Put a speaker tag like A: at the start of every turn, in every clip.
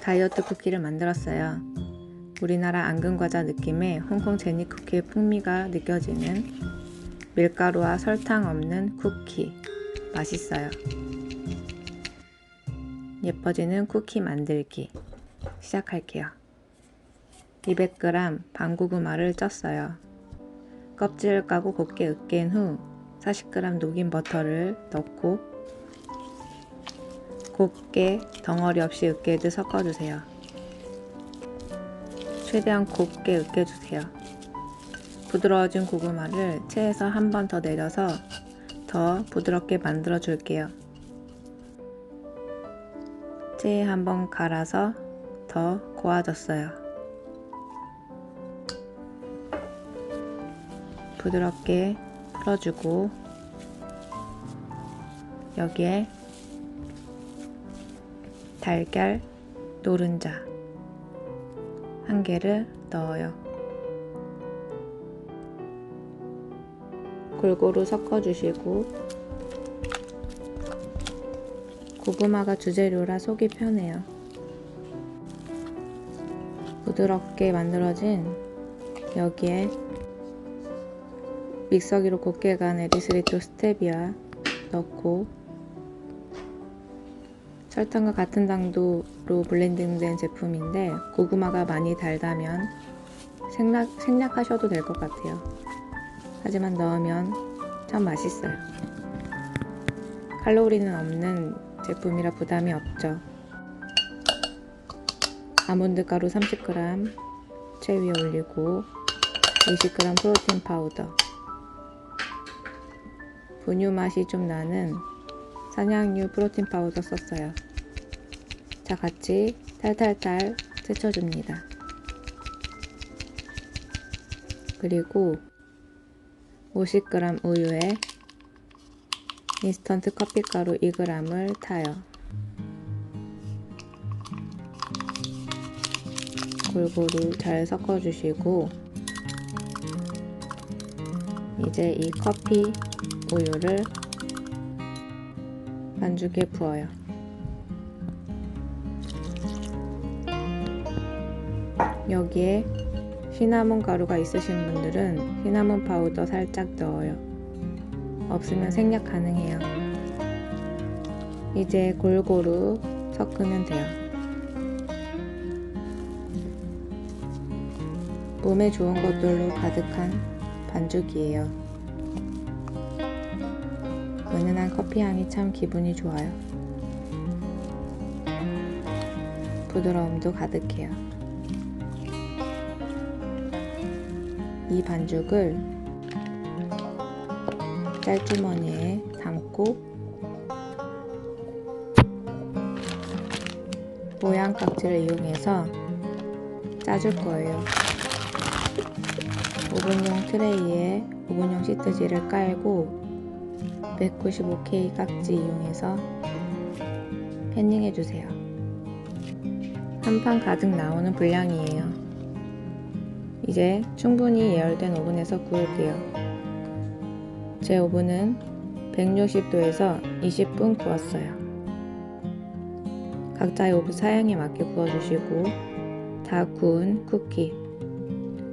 A: 다이어트 쿠키를 만들었어요. 우리나라 앙금과자 느낌의 홍콩 제니 쿠키의 풍미가 느껴지는 밀가루와 설탕 없는 쿠키. 맛있어요. 예뻐지는 쿠키 만들기. 시작할게요. 200g 방고구마를 쪘어요. 껍질을 까고 곱게 으깬 후 40g 녹인 버터를 넣고 곱게 덩어리 없이 으깨듯 섞어주세요. 최대한 곱게 으깨주세요. 부드러워진 고구마를 체에서 한 번 더 내려서 더 부드럽게 만들어 줄게요. 체에 한 번 갈아서 더 고와졌어요. 부드럽게 풀어주고 여기에 달걀 노른자 한 개를 넣어요. 골고루 섞어주시고 고구마가 주재료라 속이 편해요. 부드럽게 만들어진 여기에 믹서기로 곱게 간 에리스리토 스테비아 넣고 설탕과 같은 당도로 블렌딩된 제품인데 고구마가 많이 달다면 생략, 생략하셔도 될 것 같아요. 하지만 넣으면 참 맛있어요. 칼로리는 없는 제품이라 부담이 없죠. 아몬드 가루 30g 채 위에 올리고 20g 프로틴 파우더 분유 맛이 좀 나는 산양유 프로틴 파우더 썼어요. 자, 같이 탈탈탈 데쳐줍니다. 그리고 50g 우유에 인스턴트 커피가루 2g을 타요. 골고루 잘 섞어주시고 이제 이 커피 우유를 반죽에 부어요. 여기에 시나몬 가루가 있으신 분들은 시나몬 파우더 살짝 넣어요. 없으면 생략 가능해요. 이제 골고루 섞으면 돼요. 몸에 좋은 것들로 가득한 반죽이에요. 은은한 커피 향이 참 기분이 좋아요. 부드러움도 가득해요. 이 반죽을 짤주머니에 담고 모양 깍지를 이용해서 짜줄 거예요. 오븐용 트레이에 오븐용 시트지를 깔고 195K 깍지 이용해서 팬닝 해주세요. 한 판 가득 나오는 분량이에요. 이제 충분히 예열된 오븐에서 구울게요. 제 오븐은 160도에서 20분 구웠어요. 각자의 오븐 사양에 맞게 구워주시고 다 구운 쿠키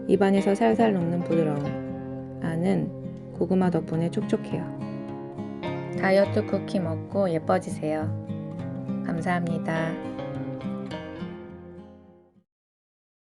A: 입안에서 살살 녹는 부드러움 안은 고구마 덕분에 촉촉해요. 다이어트 쿠키 먹고 예뻐지세요. 감사합니다.